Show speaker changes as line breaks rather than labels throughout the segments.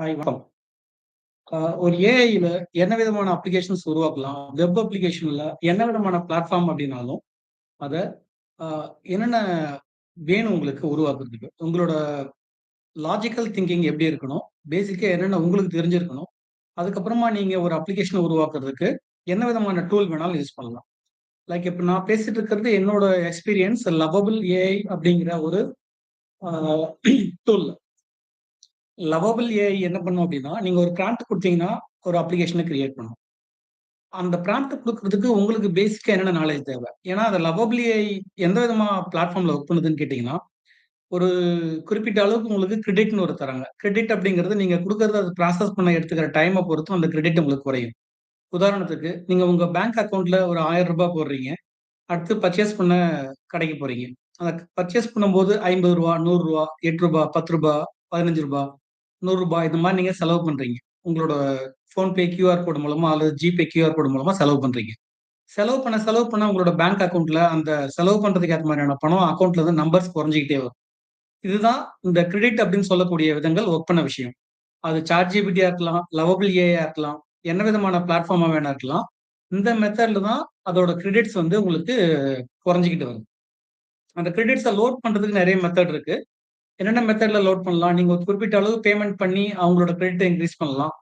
Hi வணக்கம். ஒரு ஏஐல என்ன விதமான அப்ளிகேஷன்ஸ் உருவாக்கலாம்? வெப் அப்ளிகேஷன்ல என்ன விதமான பிளாட்ஃபார்ம் அப்படின்னாலும் அதை என்னென்ன வேணும் உங்களுக்கு உருவாக்குறதுக்கு? உங்களோட லாஜிக்கல் திங்கிங் எப்படி இருக்கணும்? பேசிக்காக என்னென்ன உங்களுக்கு தெரிஞ்சிருக்கணும்? அதுக்கப்புறமா நீங்கள் ஒரு அப்ளிகேஷனை உருவாக்குறதுக்கு என்ன விதமான டூல் வேணாலும் யூஸ் பண்ணலாம். லைக் இப்போ நான் பேசிட்டு இருக்கிறது என்னோட எக்ஸ்பீரியன்ஸ் லவபிள் ஏஐ அப்படிங்கிற ஒரு டூல். லவபிள் ஏஐ என்ன பண்ணும் அப்படின்னா, நீங்க ஒரு ப்ராம்ப்ட் கொடுத்தீங்கன்னா ஒரு அப்ளிகேஷனை கிரியேட் பண்ணும். அந்த ப்ராம்ப்ட் கொடுக்கறதுக்கு உங்களுக்கு பேசிக்கா என்னென்ன நாலேட்ஜ் தேவை ஏன்னா, அந்த லவபிள் ஏஐ எந்த விதமா பிளாட்ஃபார்ம்ல ஒர்க் பண்ணுதுன்னு கேட்டீங்கன்னா, ஒரு குறிப்பிட்ட அளவுக்கு உங்களுக்கு கிரெடிட்னு ஒரு தராங்க. கிரெடிட் அப்படிங்கிறது நீங்க குடுக்கறத அது ப்ராசஸ் பண்ண எடுத்துக்கிற டைமை பொறுத்தும் அந்த கிரெடிட் உங்களுக்கு குறையும். உதாரணத்துக்கு, நீங்க உங்க பேங்க் அக்கௌண்ட்டில் ஒரு ஆயிரம் ரூபாய் போடுறீங்க. அடுத்து பர்ச்சேஸ் பண்ண கடைக்கு போறீங்க. அந்த பர்ச்சேஸ் பண்ணும்போது ரூ. 50 ரூ. 100 ரூ. 8 ரூ. 10 ரூ. நூறுரூபா இந்த மாதிரி நீங்கள் செலவு பண்ணுறீங்க உங்களோட ஃபோன்பே கியூஆர் கோடு மூலமாக அல்லது ஜிபே கியூஆர் கோடு மூலமாக செலவு பண்ணுறீங்க செலவு பண்ண, செலவு பண்ண உங்களோட பேங்க் அக்கௌண்ட்டில் அந்த செலவு பண்ணுறதுக்கு ஏற்ற மாதிரியான பணம் அக்கௌண்ட்ல இருந்து நம்பர்ஸ் குறைஞ்சிக்கிட்டே வரும். இதுதான் இந்த கிரெடிட் அப்படின்னு சொல்லக்கூடிய விதங்கள் ஒர்க் பண்ண விஷயம். அது ChatGPTயா இருக்கலாம், லவபிள் ஏஐயா இருக்கலாம், என்ன விதமான பிளாட்ஃபார்மா வேணா இருக்கலாம். இந்த மெத்தட்ல தான் அதோட கிரெடிட்ஸ் வந்து உங்களுக்கு குறைஞ்சிக்கிட்டு வரும். அந்த கிரெடிட்ஸை லோட் பண்றதுக்கு நிறைய மெத்தட் இருக்கு. என்னென்ன மெத்தட்ல லோட் பண்ணலாம்? நீங்க ஒரு குறிப்பிட்ட அளவு பேமெண்ட் பண்ணி அவங்களோட கிரெடிட்டை இன்க்ரீஸ் பண்ணலாம்.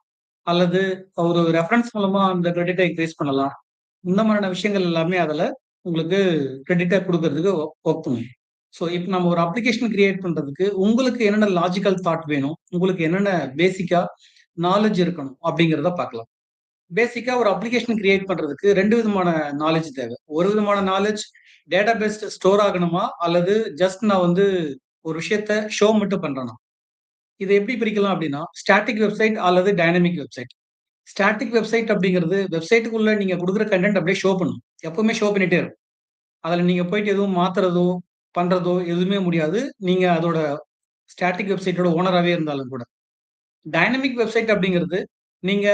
அல்லது ஒரு ரெஃபரன்ஸ் மூலமா அந்த கிரெடிட்டை இன்க்ரீஸ் பண்ணலாம். இந்த மாதிரியான விஷயங்கள் எல்லாமே அதுல உங்களுக்கு கிரெடிட்டை கொடுக்கறதுக்கு ஒ ஒர்க் பண்ணும். ஸோ, இப்போ நம்ம ஒரு அப்ளிகேஷன் கிரியேட் பண்றதுக்கு உங்களுக்கு என்னென்ன லாஜிக்கல் தாட் வேணும்? உங்களுக்கு என்னென்ன பேசிக்கா நாலேஜ் இருக்கணும்? அப்படிங்கிறத பார்க்கலாம். பேசிக்கா ஒரு அப்ளிகேஷன் கிரியேட் பண்றதுக்கு ரெண்டு விதமான நாலேஜ் தேவை ஒரு விதமான நாலேஜ் டேட்டா பேஸ்ட் ஸ்டோர் ஆகணுமா? அல்லது ஜஸ்ட் நான் வந்து ஒரு விஷயத்த ஷோ மட்டும் பண்றேனா? இதை எப்படி பிரிக்கலாம் அப்படின்னா, ஸ்டாட்டிக் வெப்சைட் அல்லது டைனமிக் வெப்சைட். ஸ்டாட்டிக் வெப்சைட் அப்படிங்கிறது வெப்சைட்டுக்குள்ள நீங்க கொடுக்குற கண்டென்ட் அப்படியே ஷோ பண்ணும். எப்பவுமே ஷோ பண்ணிட்டே இருக்கும். அதுல நீங்க போயிட்டு எதுவும் மாத்துறதோ, பண்றதோ எதுவுமே முடியாது. நீங்க அதோட ஸ்டாட்டிக் வெப்சைட்டோட ஓனராகவே இருந்தாலும் கூட. டைனமிக் வெப்சைட் அப்படிங்கிறது, நீங்க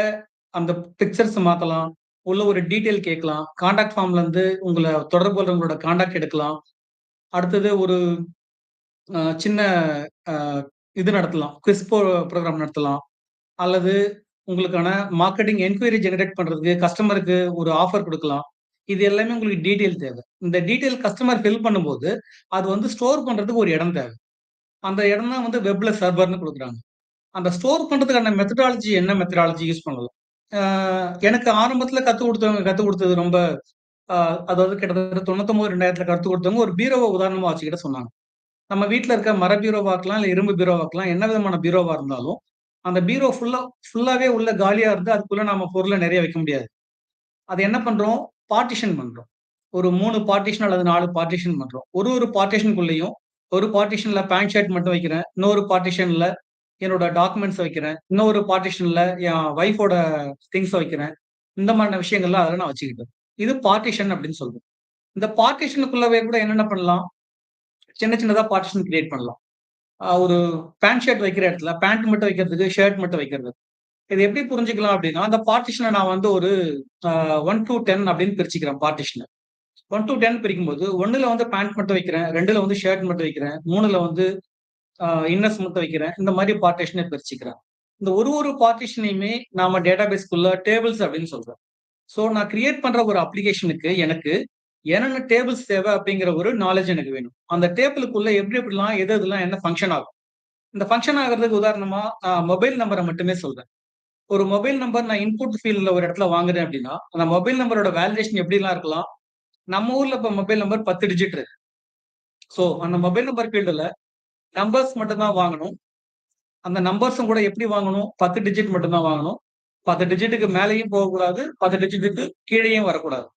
அந்த பிக்சர்ஸ் மாத்தலாம். உள்ள ஒரு டீட்டெயில் கேட்கலாம். கான்டாக்ட் ஃபார்ம்ல இருந்து உங்களை தொடர்பு கொள்றவங்களோட கான்டாக்ட் எடுக்கலாம். அடுத்தது ஒரு அ சின்ன அ இது நடத்தலாம். குவிஸ் போ புரோகிராம் நடத்தலாம். அல்லது உங்களுக்கான மார்க்கெட்டிங் என்குயரி ஜெனரேட் பண்றதுக்கு கஸ்டமருக்கு ஒரு ஆஃபர் குடுக்கலாம். இது எல்லாமே உங்களுக்கு டீட்டெயில் தேவை இந்த டீட்டெயில் கஸ்டமர் ஃபில் பண்ணும்போது, அது வந்து ஸ்டோர் பண்றதுக்கு ஒரு இடம் தேவை அந்த இடம் தான் வந்து வெப்ல சர்வர்ன்னு குடுக்குறாங்க. அந்த ஸ்டோர் பண்றதுக்கான மெத்தடாலஜி என்ன மெத்தடாலஜி யூஸ் பண்ணலாம்? அ எனக்கு ஆரம்பத்துல கத்துக் குடுத்தவங்க கத்துக் குடுத்தது ரொம்ப அ அதாவது கிட்டத்தட்ட 99, 2000ல கத்துக் குடுத்தவங்க ஒரு பீரோவ உதாரணமா வச்சுக்கிட்டு சொன்னாங்க. நம்ம வீட்டில் இருக்க மர பீரோவாக இருக்கலாம், இல்லை இரும்பு பீரோவாக இருக்கலாம். என்ன விதமான பீரோவாக இருந்தாலும், அந்த பீரோ ஃபுல்லாக ஃபுல்லாகவே உள்ள காலியாக இருந்து அதுக்குள்ளே நம்ம பொருளை நிறைய வைக்க முடியாது. அது என்ன பண்ணுறோம் பார்ட்டிஷன் பண்ணுறோம் ஒரு மூணு பார்ட்டிஷன் அல்லது நாலு பார்ட்டிஷன் பண்ணுறோம் ஒரு ஒரு பார்ட்டிஷனுக்குள்ளேயும் ஒரு பார்ட்டிஷனில் பேண்ட் ஷர்ட் மட்டும் வைக்கிறேன். இன்னொரு பார்ட்டிஷனில் என்னோட டாக்குமெண்ட்ஸ் வைக்கிறேன். இன்னொரு பார்ட்டிஷனில் என் வைஃபோட திங்ஸ் வைக்கிறேன். இந்த மாதிரியான விஷயங்கள்லாம் அதில் நான் வச்சுக்கிட்டேன். இது பார்ட்டிஷன் அப்படின்னு சொல்றோம். இந்த பார்ட்டிஷனுக்குள்ளவே கூட என்னென்ன பண்ணலாம்? சின்ன சின்னதாக பார்ட்டிஷன் கிரியேட் பண்ணலாம். ஒரு பேண்ட் ஷர்ட் வைக்கிற இடத்துல பேண்ட் மட்டும் வைக்கிறதுக்கு, ஷர்ட் மட்டும் வைக்கிறது. இது எப்படி புரிஞ்சுக்கலாம் அப்படின்னா, அந்த பார்ட்டிஷனை நான் வந்து ஒரு அ 1 டூ 10 அப்படின்னு பிரிச்சுக்கிறேன் பார்ட்டிஷன. 1 டூ 10 பிரிக்கும்போது 1ல வந்து பேண்ட் மட்டும் வைக்கிறேன். ரெண்டில் வந்து ஷர்ட் மட்டும் வைக்கிறேன். மூணில் வந்து இன்னர்ஸ் மட்டும் வைக்கிறேன். இந்த மாதிரி பார்ட்டிஷனை பிரிச்சுக்கிறேன். இந்த ஒரு ஒரு பார்ட்டிஷனையுமே நாம டேட்டாபேஸ்க்குள்ள டேபிள்ஸ் அப்படின்னு சொல்கிறேன் ஸோ, நான் கிரியேட் பண்ற ஒரு அப்ளிகேஷனுக்கு எனக்கு என்னென்ன டேபிள்ஸ் தேவை அப்படிங்கிற ஒரு நாலேஜ் எனக்கு வேணும். அந்த டேபிளுக்குள்ள எப்படி எப்படிலாம் எது எதுலாம் என்ன ஃபங்க்ஷன் ஆகும். இந்த ஃபங்க்ஷன் ஆகிறதுக்கு உதாரணமா நான் மொபைல் நம்பரை மட்டுமே சொல்றேன். ஒரு மொபைல் நம்பர் நான் இன்புட் ஃபீல்ட்ல ஒரு இடத்துல வாங்குறேன் அப்படின்னா, அந்த மொபைல் நம்பரோட வேலிடேஷன் எப்படிலாம் இருக்கலாம்? நம்ம ஊர்ல இப்ப மொபைல் நம்பர் 10 டிஜிட் இருக்கு. ஸோ, அந்த மொபைல் நம்பர் ஃபீல்டுல நம்பர்ஸ் மட்டும்தான் வாங்கணும். அந்த நம்பர்ஸும் கூட எப்படி வாங்கணும்? 10 டிஜிட் மட்டும்தான் வாங்கணும். 10 டிஜிட்டுக்கு மேலேயும் போகக்கூடாது. 10 டிஜிட்டுக்கு கீழேயும் வரக்கூடாது.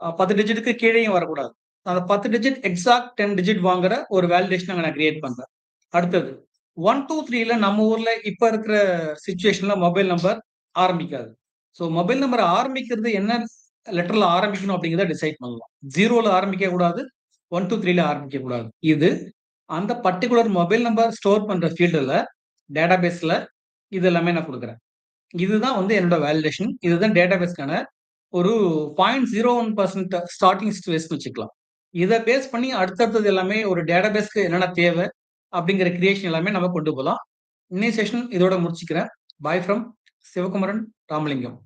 பத்து டிஜிட்டுக்கு கீழேயும் வரக்கூடாது. அந்த 10 டிஜிட் எக்ஸாக்ட் 10 டிஜிட் வாங்குற ஒரு வேலிடேஷன் நாங்கள் நான் கிரியேட் பண்ணுறேன் அடுத்தது 1, 2, 3ல நம்ம ஊர்ல இப்ப இருக்கிற சுச்சுவேஷன்ல மொபைல் நம்பர் ஆரம்பிக்காது. ஸோ, மொபைல் நம்பர் ஆரம்பிக்கிறது என்ன லெட்டர்ல ஆரம்பிக்கணும் அப்படிங்கிறத டிசைட் பண்ணலாம். ஜீரோல ஆரம்பிக்க கூடாது. ஒன் டூ த்ரீல ஆரம்பிக்க கூடாது. இது அந்த பர்ட்டிகுலர் மொபைல் நம்பர் ஸ்டோர் பண்ற டேட்டா டேட்டாபேஸ்ல இது எல்லாமே நான் கொடுக்குறேன் இதுதான் வந்து என்னோட வேலிடேஷன். இதுதான் டேட்டாபேஸ்க்கான ஒரு 0.01% ஸ்டார்ட்டிங் ஸ்பேஸ்ன்னு வச்சுக்கலாம். இதை பேஸ் பண்ணி அடுத்தடுத்தது எல்லாமே ஒரு டேட்டாபேஸ்க்கு என்னென்ன தேவை அப்படிங்கிற கிரியேஷன் எல்லாமே நம்ம கொண்டு போகலாம். இன்னைய செஷன் இதோட முடிச்சுக்கிறேன். Bye from Sivakumaran Ramalingam.